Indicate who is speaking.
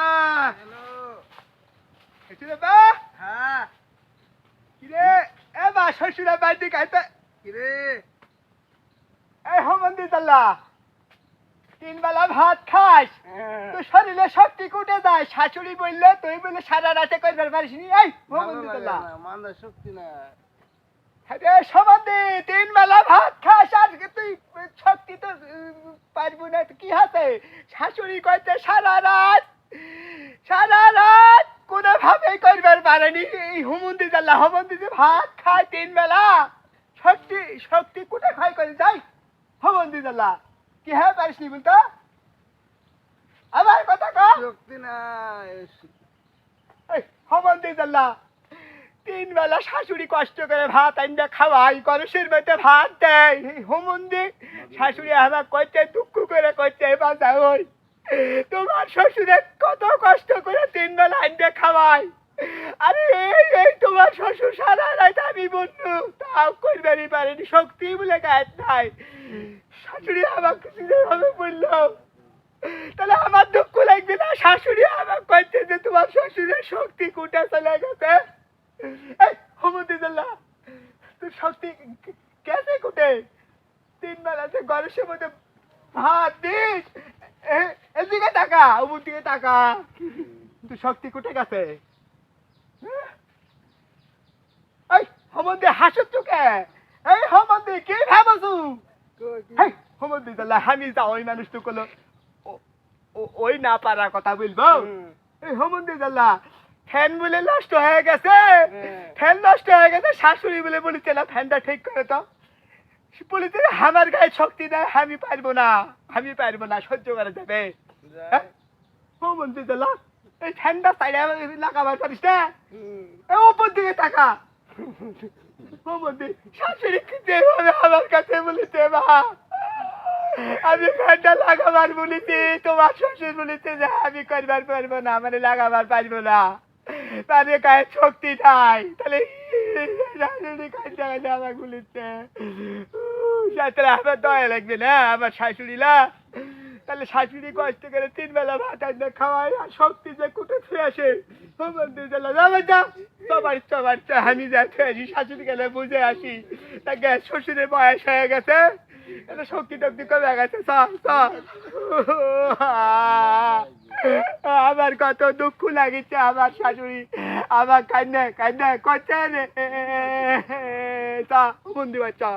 Speaker 1: আব্বা
Speaker 2: হ্যালো
Speaker 1: শ্বশুর আব্বা
Speaker 2: হ্যাঁ।
Speaker 1: কিরে? এ বা শ্বশুর আব্বা দিকে আইতে
Speaker 2: কিরে?
Speaker 1: এই হোমন্দি তাল্লা। তিন বেলা ভাত খাস। তো শরীরে শক্তি কুটে যায়। শাশুড়ি বললে তুই বলে সারা রাতে করবার পারিস নি। এই হোমন্দি তাল্লা।
Speaker 2: মান্দার শক্তি না।
Speaker 1: হ্যাঁ সমাধি তিন বেলা ভাত খাস। আজকে তুই শক্তি তো পারব না কি হাতে? শাশুড়ি কইতে সারা রাত সারা রাত কোনো ভাবে করবার পারেনি এই হুমন্দি জাল্লা হুমন্দি যে ভাত খায় তিন বেলা। শক্তি শক্তি কোথায় খাই করে যাই? হুমন্দি জাল্লা কি হ্যাঁ পারিস নি বলতো? আমার কথা কর
Speaker 2: শক্তি নাই।
Speaker 1: হমন্দি জাল্লা তিন বেলা শাশুড়ি কষ্ট করে ভাত আইনটা খাওয়াই করসের মধ্যে ভাত দেয়। এই হোমন্দি শাশুড়ি আমার করতে দুঃখ করে করতে বাঁচা ওই তোমার শ্বশুরে কত কষ্ট করে তিন বেলা আইনটা খাওয়াই আরে এই এই তোমার শ্বশুর সারা রাত আমি বন্ধু, তাও করবারই পারেনি শক্তি বলে গায়ে নাই। শাশুড়ি আমাকে যেভাবে বলল, তাহলে আমার দুঃখ লাগবে না, শাশুড়ি আমার কইতে যে তোমার শ্বশুরের শক্তি কুটে চলে গেছে। হমদিদুল্লাহ, তোর শক্তি কেসে কুটে? তিন বেলা বেলাতে গরমের মধ্যে ভাত দিস এদিকে টাকা অমুক দিকে তুই শক্তি কুটে গেছে? এই হমন্দি চুকে এই হমন্দি কি ভাবছু? হমন্দি আমি যা ওই মানুষ তো কলো ওই না পারার কথা বলব? এই হমন্দি দাল্লা ফ্যান বলে নষ্ট হয়ে গেছে।
Speaker 2: হ্যাঁ।
Speaker 1: ফ্যান নষ্ট হয়ে গেছে শাশুড়ি বলে বলেছে না ফ্যানটা ঠিক করে তো বলেছে আমার গায়ে শক্তি দেয় আমি পারব না আমি পারব না সহ্য করা যাবে। হ্যাঁ? এই ফ্যানটা সাইডে লাগাবার পারিস না। এ উপর দিকে টাকা শাশুড়ি যেভাবে আমার কাছে মা? আমি ফ্যানটা লাগাবার বলেছি তোমার শ্বশুর যে আমি করবার পারব না মানে লাগাবার পারব না। তাদের গায়ে শক্তি নাই। তাহলে আমার বলেছে তাহলে আমার দয়া লাগবে না, আমার শাশুড়ি না। তাহলে শাশুড়ি কষ্ট করে তিন বেলা ভাত আনতে খাওয়াই আর শক্তি যে কুটে ছুঁয়ে আসে? মন্দির দিল যাবে যা সবার সবার আমি যা ছুঁয়ে আসি, শাশুড়ি গেলে বুঝে আসি। তা গ্যাস শ্বশুরের বয়স হয়ে গেছে। এটা শক্তি টক্তি কমে গেছে সব সব আমার কত দুঃখ লাগিছে আমার শাশুড়ি আমার কান্না কান্না করছে রে। তা বন্ধু বাচ্চা।